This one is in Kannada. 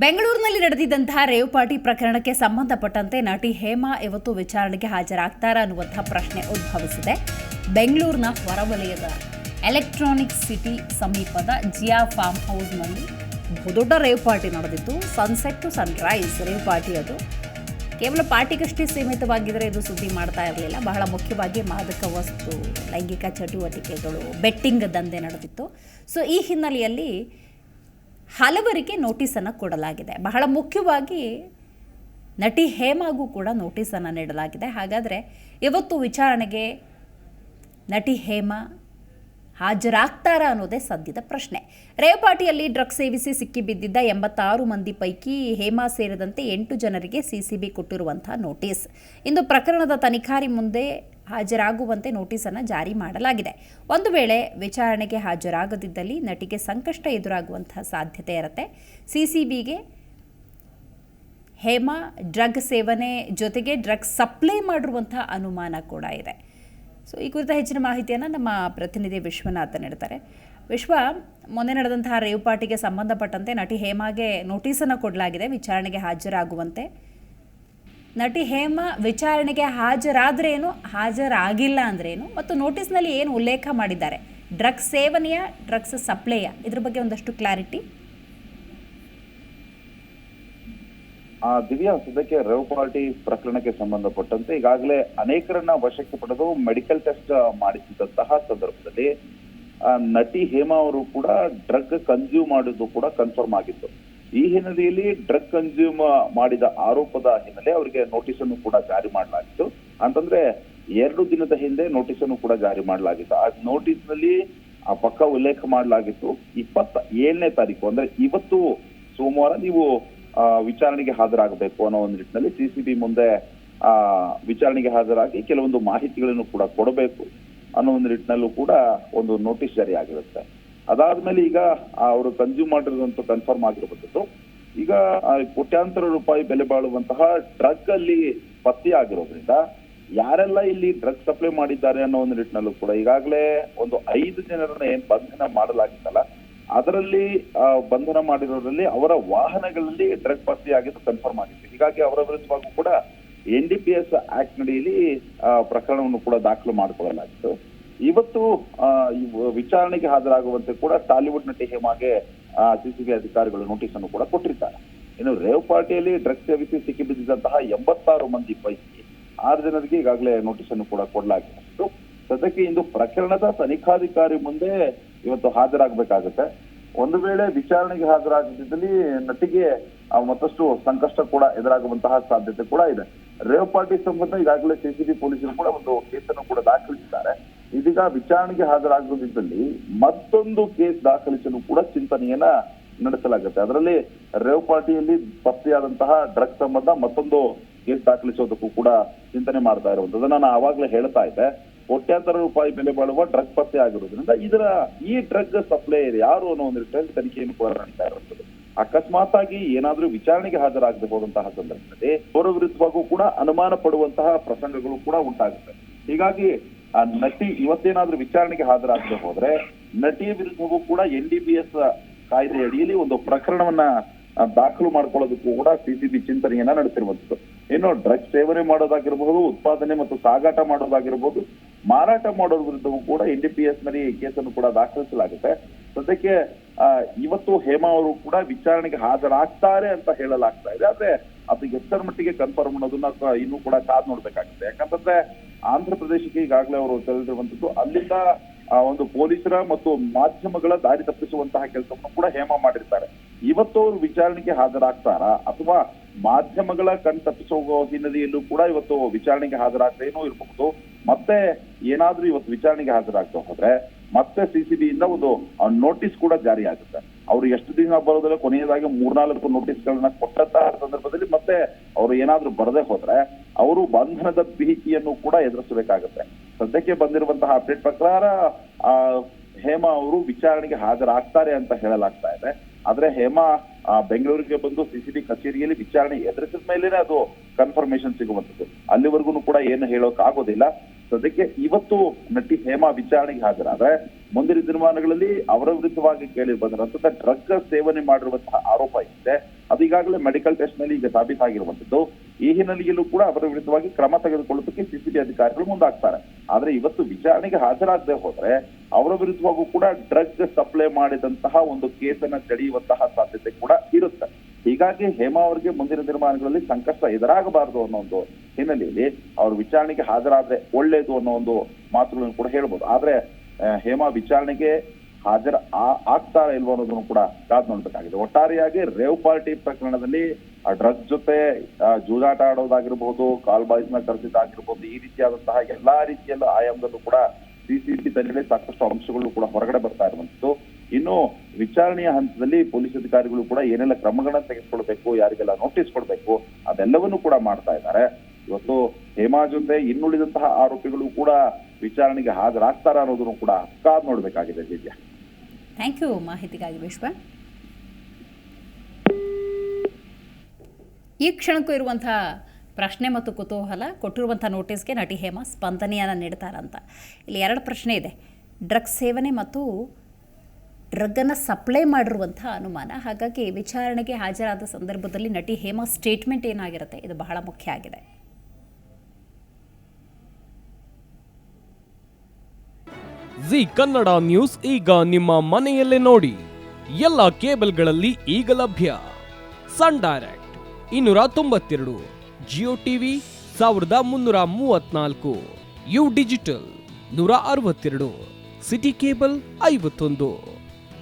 ಬೆಂಗಳೂರಿನಲ್ಲಿ ನಡೆದಿದ್ದಂತಹ ರೇವ್ ಪಾರ್ಟಿ ಪ್ರಕರಣಕ್ಕೆ ಸಂಬಂಧಪಟ್ಟಂತೆ ನಟಿ ಹೇಮಾ ಇವತ್ತು ವಿಚಾರಣೆಗೆ ಹಾಜರಾಗ್ತಾರಾ ಅನ್ನುವಂತಹ ಪ್ರಶ್ನೆ ಉದ್ಭವಿಸಿದೆ. ಬೆಂಗಳೂರಿನ ಹೊರವಲಯದ ಎಲೆಕ್ಟ್ರಾನಿಕ್ ಸಿಟಿ ಸಮೀಪದ ಜಿಯಾ ಫಾರ್ಮ್ ಹೌಸ್ನಲ್ಲಿ ಬಹುದೊಡ್ಡ ರೇವ್ ಪಾರ್ಟಿ ನಡೆದಿತ್ತು. Sunset to sunrise rave party ಅದು. ಕೇವಲ ಪಾರ್ಟಿಗಷ್ಟೇ ಸೀಮಿತವಾಗಿದ್ದರೆ ಇದು ಸುದ್ದಿ ಮಾಡ್ತಾ ಇರಲಿಲ್ಲ. ಬಹಳ ಮುಖ್ಯವಾಗಿ ಮಾದಕ ವಸ್ತು, ಲೈಂಗಿಕ ಚಟುವಟಿಕೆಗಳು, ಬೆಟ್ಟಿಂಗ್ ದಂಧೆ ನಡೆದಿತ್ತು. ಸೊ ಈ ಹಿನ್ನೆಲೆಯಲ್ಲಿ ಹಲವರಿಗೆ ನೋಟಿಸನ್ನು ಕೊಡಲಾಗಿದೆ. ಬಹಳ ಮುಖ್ಯವಾಗಿ ನಟಿ ಹೇಮಾಗೂ ಕೂಡ ನೋಟಿಸನ್ನು ನೀಡಲಾಗಿದೆ. ಹಾಗಾದರೆ ಇವತ್ತು ವಿಚಾರಣೆಗೆ ನಟಿ ಹೇಮಾ ಹಾಜರಾಗ್ತಾರಾ ಅನ್ನೋದೇ ಸದ್ಯದ ಪ್ರಶ್ನೆ. ರೇವಪಾಟಿಯಲ್ಲಿ ಡ್ರಗ್ಸ್ ಸೇವಿಸಿ ಸಿಕ್ಕಿಬಿದ್ದಿದ್ದ ಎಂಬತ್ತಾರು ಮಂದಿ ಪೈಕಿ ಹೇಮಾ ಸೇರಿದಂತೆ ಎಂಟು ಜನರಿಗೆ ಸಿಸಿಬಿ ಕೊಟ್ಟಿರುವಂತಹ ನೋಟಿಸ್. ಇಂದು ಪ್ರಕರಣದ ತನಿಖಾರಿ ಮುಂದೆ ಹಾಜರಾಗುವಂತೆ ನೋಟಿಸನ್ನು ಜಾರಿ ಮಾಡಲಾಗಿದೆ. ಒಂದು ವೇಳೆ ವಿಚಾರಣೆಗೆ ಹಾಜರಾಗದಿದ್ದಲ್ಲಿ ನಟಿಗೆ ಸಂಕಷ್ಟ ಎದುರಾಗುವಂತಹ ಸಾಧ್ಯತೆ ಇರುತ್ತೆ. ಸಿಸಿಬಿಗೆ ಹೇಮಾ ಡ್ರಗ್ ಸೇವನೆ ಜೊತೆಗೆ ಡ್ರಗ್ ಸಪ್ಲೈ ಮಾಡಿರುವಂತಹ ಅನುಮಾನ ಕೂಡ ಇದೆ. ಸೊ ಈ ಕುರಿತ ಹೆಚ್ಚಿನ ಮಾಹಿತಿಯನ್ನು ನಮ್ಮ ಪ್ರತಿನಿಧಿ ವಿಶ್ವನಾಥ್ ನೀಡ್ತಾರೆ. ವಿಶ್ವ, ಮೊನ್ನೆ ನಡೆದಂತಹ ರೇವ್ ಪಾರ್ಟಿಗೆ ಸಂಬಂಧಪಟ್ಟಂತೆ ನಟಿ ಹೇಮಾಗೆ ನೋಟಿಸನ್ನು ಕೊಡಲಾಗಿದೆ, ವಿಚಾರಣೆಗೆ ಹಾಜರಾಗುವಂತೆ. ನಟಿ ಹೇಮಾ ವಿಚಾರಣೆಗೆ ಹಾಜರಾದ್ರೇನು, ಹಾಜರಾಗಿಲ್ಲ ಅಂದ್ರೇನು, ಮತ್ತು ನೋಟಿಸ್ನಲ್ಲಿ ಏನು ಉಲ್ಲೇಖ ಮಾಡಿದ್ದಾರೆ. ಡ್ರಗ್ಸ್ ಸೇವನೆಯ, ಡ್ರಗ್ಸ್ ಸಪ್ಲೈಯ, ಇದ್ರ ಬಗ್ಗೆ ಒಂದಷ್ಟು ಕ್ಲಾರಿಟಿ. ಆ ದಿವ್ಯಾ ಸದ್ಯಕ್ಕೆ ರೇವ್ ಪಾರ್ಟಿ ಪ್ರಕರಣಕ್ಕೆ ಸಂಬಂಧಪಟ್ಟಂತೆ ಈಗಾಗಲೇ ಅನೇಕರನ್ನ ವಶಕ್ಕೆ ಪಡೆದು ಮೆಡಿಕಲ್ ಟೆಸ್ಟ್ ಮಾಡಿಸಿದಂತಹ ಸಂದರ್ಭದಲ್ಲಿ ನಟಿ ಹೇಮಾ ಅವರು ಕೂಡ ಡ್ರಗ್ ಕನ್ಸ್ಯೂಮ್ ಮಾಡಿದ್ದು ಕೂಡ ಕನ್ಫರ್ಮ್ ಆಗಿತ್ತು. ಈ ಹಿನ್ನೆಲೆಯಲ್ಲಿ ಡ್ರಗ್ ಕನ್ಸ್ಯೂಮ್ ಮಾಡಿದ ಆರೋಪದ ಹಿನ್ನೆಲೆ ಅವರಿಗೆ ನೋಟಿಸ್ ಅನ್ನು ಕೂಡ ಜಾರಿ ಮಾಡಲಾಗಿತ್ತು. ಅಂತಂದ್ರೆ, ಎರಡು ದಿನದ ಹಿಂದೆ ನೋಟಿಸ್ ಅನ್ನು ಕೂಡ ಜಾರಿ ಮಾಡಲಾಗಿತ್ತು. ಆ ನೋಟಿಸ್ನಲ್ಲಿ ಆ ಪಕ್ಕ ಉಲ್ಲೇಖ ಮಾಡಲಾಗಿತ್ತು, ಇಪ್ಪತ್ತ ಏಳನೇ ತಾರೀಕು, ಅಂದ್ರೆ ಇವತ್ತು ಸೋಮವಾರ ನೀವು ವಿಚಾರಣೆಗೆ ಹಾಜರಾಗಬೇಕು ಅನ್ನೋ ಒಂದು ನಿಟ್ಟಿನಲ್ಲಿ ಸಿಸಿಬಿ ಮುಂದೆ, ಆ, ವಿಚಾರಣೆಗೆ ಹಾಜರಾಗಿ ಕೆಲವೊಂದು ಮಾಹಿತಿಗಳನ್ನು ಕೂಡ ಕೊಡಬೇಕು ಅನ್ನೋ ಒಂದು ನಿಟ್ಟಿನಲ್ಲೂ ಕೂಡ ಒಂದು ನೋಟಿಸ್ ಜಾರಿ ಆಗಿರುತ್ತೆ. ಅದಾದ್ಮೇಲೆ ಈಗ ಅವರು ಕನ್ಸ್ಯೂಮ್ ಮಾಡಿರೋದಂತ ಕನ್ಫರ್ಮ್ ಆಗಿರುವಂತದ್ದು ಈಗ ಕೋಟ್ಯಾಂತರ ರೂಪಾಯಿ ಬೆಲೆ ಬಾಳುವಂತಹ ಡ್ರಗ್ ಅಲ್ಲಿ ಪತ್ತೆ ಆಗಿರೋದ್ರಿಂದ ಯಾರೆಲ್ಲ ಇಲ್ಲಿ ಡ್ರಗ್ ಸಪ್ಲೈ ಮಾಡಿದ್ದಾರೆ ಅನ್ನೋ ಒಂದು ನಿಟ್ಟಿನಲ್ಲೂ ಕೂಡ ಈಗಾಗಲೇ ಒಂದು ಐದು ಜನರನ್ನ ಏನ್ ಬಂಧನ ಮಾಡಲಾಗಿತ್ತಲ್ಲ ಅದರಲ್ಲಿ ಬಂಧನ ಮಾಡಿರೋದ್ರಲ್ಲಿ ಅವರ ವಾಹನಗಳಲ್ಲಿ ಡ್ರಗ್ ಪತ್ತೆಯಾಗಿದ್ದು ಕನ್ಫರ್ಮ್ ಆಗಿತ್ತು. ಹೀಗಾಗಿ ಅವರ ವಿರುದ್ಧವಾಗೂ ಕೂಡ N D P S act ನಡೆಯಲ್ಲಿ ಪ್ರಕರಣವನ್ನು ಕೂಡ ದಾಖಲು ಮಾಡಿಕೊಳ್ಳಲಾಗಿತ್ತು. ಇವತ್ತು ವಿಚಾರಣೆಗೆ ಹಾಜರಾಗುವಂತೆ ಕೂಡ ಟಾಲಿವುಡ್ ನಟಿ ಹೇಮಾಗೆ ಸಿಸಿಬಿ ಅಧಿಕಾರಿಗಳು ನೋಟಿಸ್ ಅನ್ನು ಕೂಡ ಕೊಟ್ಟಿರ್ತಾರೆ ಇನ್ನು ರೇವ್ ಪಾರ್ಟಿಯಲ್ಲಿ ಡ್ರಗ್ಸ್ ಸೇವಿಸಿ ಸಿಕ್ಕಿಬಿದ್ದಿದ್ದಂತಹ ಎಂಬತ್ತಾರು ಮಂದಿ ಪೈಕಿ ಆರು ಜನರಿಗೆ ಈಗಾಗಲೇ ನೋಟಿಸ್ ಅನ್ನು ಕೂಡ ಕೊಡಲಾಗಿತ್ತು ಸದ್ಯಕ್ಕೆ ಇಂದು ಪ್ರಕರಣದ ತನಿಖಾಧಿಕಾರಿ ಮುಂದೆ ಇವತ್ತು ಹಾಜರಾಗಬೇಕಾಗುತ್ತೆ. ಒಂದು ವೇಳೆ ವಿಚಾರಣೆಗೆ ಹಾಜರಾಗದಿದ್ದಲ್ಲಿ ನಟಿಗೆ ಮತ್ತಷ್ಟು ಸಂಕಷ್ಟ ಕೂಡ ಎದುರಾಗುವಂತಹ ಸಾಧ್ಯತೆ ಕೂಡ ಇದೆ. ರೇವ್ ಪಾರ್ಟಿ ಸಂಬಂಧ ಈಗಾಗಲೇ ಸಿಸಿಬಿ ಪೊಲೀಸರು ಕೂಡ ಒಂದು ಕೇಸನ್ನು ಕೂಡ ದಾಖಲಿಸಿದ್ದಾರೆ. ಇದೀಗ ವಿಚಾರಣೆಗೆ ಹಾಜರಾಗದಿದ್ದಲ್ಲಿ ಮತ್ತೊಂದು ಕೇಸ್ ದಾಖಲಿಸಲು ಕೂಡ ಚಿಂತನೆಯನ್ನ ನಡೆಸಲಾಗುತ್ತೆ. ಅದರಲ್ಲಿ ರೇವ್ ಪಾರ್ಟಿಯಲ್ಲಿ ಪತ್ತೆಯಾದಂತಹ ಡ್ರಗ್ ಸಂಬಂಧ ಮತ್ತೊಂದು ಕೇಸ್ ದಾಖಲಿಸೋದಕ್ಕೂ ಕೂಡ ಚಿಂತನೆ ಮಾಡ್ತಾ ಇರುವಂತದ್ದು ನಾನು ಆವಾಗಲೇ ಹೇಳ್ತಾ ಇದ್ದೆ. ಕೋಟ್ಯಾಂತರ ರೂಪಾಯಿ ಬೆಲೆ ಬಾಳುವ ಡ್ರಗ್ ಪತ್ತೆ ಆಗಿರೋದ್ರಿಂದ ಇದರ ಈ ಡ್ರಗ್ ಸಪ್ಲೈಯರ್ ಯಾರು ಅನ್ನೋ ಒಂದು ನಿಟ್ಟಿನಲ್ಲಿ ತನಿಖೆಯನ್ನು ಕೂಡ ನಡೀತಾ ಇರುತ್ತದೆ ಅಕಸ್ಮಾತ್ ಆಗಿ ಏನಾದ್ರೂ ವಿಚಾರಣೆಗೆ ಹಾಜರಾಗದೆ ಹೋದಂತಹ ಸಂದರ್ಭದಲ್ಲಿ ಅವರ ವಿರುದ್ಧವಾಗೂ ಕೂಡ ಅನುಮಾನ ಪಡುವಂತಹ ಪ್ರಸಂಗಗಳು ಕೂಡ ಉಂಟಾಗುತ್ತೆ. ಹೀಗಾಗಿ ಆ ನಟಿ ಇವತ್ತೇನಾದ್ರೂ ವಿಚಾರಣೆಗೆ ಹಾಜರಾಗದೆ ಹೋದ್ರೆ ನಟಿಯ ವಿರುದ್ಧವೂ ಕೂಡ ಎನ್ ಡಿ ಬಿ ಎಸ್ ಕಾಯ್ದೆ ಅಡಿಯಲ್ಲಿ ಒಂದು ಪ್ರಕರಣವನ್ನ ದಾಖಲು ಮಾಡ್ಕೊಳ್ಳೋದಕ್ಕೂ ಕೂಡ ಸಿಸಿಬಿ ಚಿಂತನೆಯನ್ನ ನಡೆಸಿರುವಂತದ್ದು ಇನ್ನು ಡ್ರಗ್ ಸೇವನೆ ಮಾಡೋದಾಗಿರ್ಬಹುದು ಉತ್ಪಾದನೆ ಮತ್ತು ಸಾಗಾಟ ಮಾಡೋದಾಗಿರ್ಬಹುದು ಮಾರಾಟ ಮಾಡೋದ್ರ ವಿರುದ್ಧವೂ ಕೂಡ ಎನ್ ಡಿ ಪಿ ಎಸ್ನಲ್ಲಿ ಕೇಸನ್ನು ಕೂಡ ದಾಖಲಿಸಲಾಗುತ್ತೆ. ಸದ್ಯಕ್ಕೆ ಇವತ್ತು ಹೇಮಾ ಅವರು ಕೂಡ ವಿಚಾರಣೆಗೆ ಹಾಜರಾಗ್ತಾರೆ ಅಂತ ಹೇಳಲಾಗ್ತಾ ಇದೆ. ಆದ್ರೆ ಅದು ಎಷ್ಟರ ಮಟ್ಟಿಗೆ ಕನ್ಫರ್ಮ್ ಅನ್ನೋದನ್ನ ಇನ್ನೂ ಕೂಡ ಕಾದ್ ನೋಡ್ಬೇಕಾಗುತ್ತೆ. ಯಾಕಂತಂದ್ರೆ ಆಂಧ್ರ ಪ್ರದೇಶಕ್ಕೆ ಈಗಾಗಲೇ ಅವರು ತೆರಳಿರುವಂತದ್ದು ಅಲ್ಲಿಂದ ಒಂದು ಪೊಲೀಸರ ಮತ್ತು ಮಾಧ್ಯಮಗಳ ದಾರಿ ತಪ್ಪಿಸುವಂತಹ ಕೆಲಸವನ್ನು ಕೂಡ ಹೇಮಾ ಮಾಡಿರ್ತಾರೆ. ಇವತ್ತು ಅವರು ವಿಚಾರಣೆಗೆ ಹಾಜರಾಗ್ತಾರಾ ಅಥವಾ ಮಾಧ್ಯಮಗಳ ಕಣ್ ತಪ್ಪಿಸೋ ಹಿನ್ನೆಲೆಯಲ್ಲೂ ಕೂಡ ಇವತ್ತು ವಿಚಾರಣೆಗೆ ಹಾಜರಾಗದೇನೂ ಇರಬಹುದು. ಮತ್ತೆ ಏನಾದ್ರೂ ಇವತ್ತು ವಿಚಾರಣೆಗೆ ಹಾಜರಾಗ್ತಾ ಹೋದ್ರೆ ಮತ್ತೆ ಸಿಸಿಬಿ ಇಂದ ಒಂದು ನೋಟಿಸ್ ಕೂಡ ಜಾರಿ ಆಗುತ್ತೆ. ಅವರು ಎಷ್ಟು ದಿನ ಬರೋದಿಲ್ಲ, ಕೊನೆಯದಾಗಿ ಮೂರ್ನಾಲ್ಕು ನೋಟಿಸ್ಗಳನ್ನ ಕೊಟ್ಟಂತಹ ಸಂದರ್ಭದಲ್ಲಿ ಮತ್ತೆ ಅವರು ಏನಾದ್ರೂ ಬರದೇ ಹೋದ್ರೆ ಅವರು ಬಂಧನದ ಭೀತಿಯನ್ನು ಕೂಡ ಎದುರಿಸಬೇಕಾಗುತ್ತೆ. ಸದ್ಯಕ್ಕೆ ಬಂದಿರುವಂತಹ ಅಪ್ಡೇಟ್ ಪ್ರಕಾರ ಹೇಮಾ ಅವರು ವಿಚಾರಣೆಗೆ ಹಾಜರಾಗ್ತಾರೆ ಅಂತ ಹೇಳಲಾಗ್ತಾ ಇದೆ. ಆದ್ರೆ ಹೇಮಾ ಬೆಂಗಳೂರಿಗೆ ಬಂದು ಸಿಸಿಬಿ ಕಚೇರಿಯಲ್ಲಿ ವಿಚಾರಣೆ ಎದುರಿಸಿದ ಮೇಲೇನೆ ಅದು ಕನ್ಫರ್ಮೇಶನ್ ಸಿಗುವಂತದ್ದು ಅಲ್ಲಿವರೆಗೂ ಕೂಡ ಏನು ಹೇಳೋಕ್ ಆಗೋದಿಲ್ಲ ಸದ್ಯಕ್ಕೆ ಇವತ್ತು ನಟಿ ಹೇಮಾ ವಿಚಾರಣೆಗೆ ಹಾಜರಾದ್ರೆ ಮುಂದಿನ ದಿನಮಾನಗಳಲ್ಲಿ ಅವರ ವಿರುದ್ಧವಾಗಿ ಕೇಳಿ ಬಂದಿರುವಂತಹ ಡ್ರಗ್ ಸೇವನೆ ಮಾಡಿರುವಂತಹ ಆರೋಪ ಇದೆ. ಅದು ಈಗಾಗಲೇ ಮೆಡಿಕಲ್ ಟೆಸ್ಟ್ನಲ್ಲಿ ಈಗ ಸಾಬೀತಾಗಿರುವಂತದ್ದು ಈ ಹಿನ್ನೆಲೆಯಲ್ಲೂ ಕೂಡ ಅವರ ವಿರುದ್ಧವಾಗಿ ಕ್ರಮ ತೆಗೆದುಕೊಳ್ಳೋದಕ್ಕೆ ಸಿಸಿಬಿ ಅಧಿಕಾರಿಗಳು ಮುಂದಾಗ್ತಾರೆ. ಆದ್ರೆ ಇವತ್ತು ವಿಚಾರಣೆಗೆ ಹಾಜರಾಗದೆ ಹೋದ್ರೆ ಅವರ ವಿರುದ್ಧವಾಗೂ ಕೂಡ ಡ್ರಗ್ ಸಪ್ಲೈ ಮಾಡಿದಂತಹ ಒಂದು ಕೇಸನ್ನ ತಡೆಯುವಂತಹ ಸಾಧ್ಯತೆ ಕೂಡ ಇರುತ್ತೆ. ಹೀಗಾಗಿ ಹೇಮಾ ಅವರಿಗೆ ಮುಂದಿನ ದಿನಮಾನಗಳಲ್ಲಿ ಸಂಕಷ್ಟ ಎದುರಾಗಬಾರದು ಅನ್ನೋ ಒಂದು ಹಿನ್ನೆಲೆಯಲ್ಲಿ ಅವರು ವಿಚಾರಣೆಗೆ ಹಾಜರಾದ್ರೆ ಒಳ್ಳೇದು ಅನ್ನೋ ಒಂದು ಮಾತುಗಳನ್ನು ಕೂಡ ಹೇಳ್ಬೋದು. ಆದ್ರೆ ಆ, ಹೇಮಾ ವಿಚಾರಣೆಗೆ ಹಾಜರ ಆ- ಆಗ್ತಾರಾ ಇಲ್ವೋ ಅನ್ನೋದನ್ನು ಕೂಡ ಕಾದ್ ನೋಡ್ಬೇಕಾಗಿದೆ. ಒಟ್ಟಾರೆಯಾಗಿ ರೇವ್ ಪಾರ್ಟಿ ಪ್ರಕರಣದಲ್ಲಿ ಡ್ರಗ್ ಜೊತೆ ಆ, ಜೂಜಾಟ ಆಡೋದಾಗಿರ್ಬೋದು ಕಾಲ್ ಬಾಯ್ಸ್ನ ಕರೆಸಿದ್ದಾಗಿರ್ಬೋದು ಈ ರೀತಿಯಾದಂತಹ ಎಲ್ಲಾ ರೀತಿಯಲ್ಲೂ ಆಯಾಮದಲ್ಲೂ ಕೂಡ ಸಿಸಿಬಿ ತನಿಖೆ ಸಾಕಷ್ಟು ಅಂಶಗಳು ಕೂಡ ಹೊರಗಡೆ ಬರ್ತಾ ಇರುವಂತದ್ದು ಇನ್ನು ವಿಚಾರಣೆಯ ಹಂತದಲ್ಲಿ ಪೊಲೀಸ್ ಅಧಿಕಾರಿಗಳು ಕೂಡ ಏನೆಲ್ಲ ಕ್ರಮಗಳನ್ನ ತೆಗೆದುಕೊಳ್ಬೇಕು, ಯಾರಿಗೆಲ್ಲ ನೋಟಿಸ್ ಕೊಡಬೇಕು, ಅದೆಲ್ಲವನ್ನೂ ಕೂಡ ಮಾಡ್ತಾ ಇದ್ದಾರೆ. ಇವತ್ತು ಹೇಮಾ ಜೊತೆ ಇನ್ನುಳಿದಂತಹ ಆರೋಪಿಗಳು ಕೂಡ ವಿಚಾರಣೆಗೆ ಹಾಜರಾಗ್ತಾರ ಅನ್ನೋದನ್ನು ಕೂಡ ಕಾದ್ ನೋಡಬೇಕಾಗಿದೆ ದಿವ್ಯಾ. ಥ್ಯಾಂಕ್ ಯು ಮಾಹಿತಿಗಾಗಿ ವಿಶ್ವ. ಈ ಕ್ಷಣಕ್ಕೂ ಇರುವಂತಹ ಪ್ರಶ್ನೆ ಮತ್ತು ಕುತೂಹಲ ಕೊಟ್ಟಿರುವಂಥ ನೋಟಿಸ್ಗೆ ನಟಿ ಹೇಮಾ ಸ್ಪಂದನೆಯನ್ನು ನೀಡ್ತಾರಂತ. ಇಲ್ಲಿ ಎರಡು ಪ್ರಶ್ನೆ ಇದೆ. ಡ್ರಗ್ಸ್ ಸೇವನೆ ಮತ್ತು ಡ್ರಗ್ಗನ್ನು ಸಪ್ಲೈ ಮಾಡಿರುವಂಥ ಅನುಮಾನ. ಹಾಗಾಗಿ ವಿಚಾರಣೆಗೆ ಹಾಜರಾದ ಸಂದರ್ಭದಲ್ಲಿ ನಟಿ ಹೇಮಾ ಸ್ಟೇಟ್ಮೆಂಟ್ ಏನಾಗಿರುತ್ತೆ? ಇದು ಬಹಳ ಮುಖ್ಯ ಆಗಿದೆ. ಜಿ ಕನ್ನಡ ನ್ಯೂಸ್ ಈಗ ನಿಮ್ಮ ಮನೆಯಲ್ಲೇ ನೋಡಿ. ಎಲ್ಲ ಕೇಬಲ್ಗಳಲ್ಲಿ ಈಗ ಲಭ್ಯ. ಸನ್ ಡೈರೆಕ್ಟ್ ಇನ್ನೂರ ತೊಂಬತ್ತೆರಡು, ಜಿಯೋ ಟಿವಿ ಸಾವಿರದ ಮುನ್ನೂರ ಮೂವತ್ನಾಲ್ಕು, ಯು ಡಿಜಿಟಲ್ ನೂರ ಅರವತ್ತೆರಡು, ಸಿಟಿ ಕೇಬಲ್ ಐವತ್ತೊಂದು.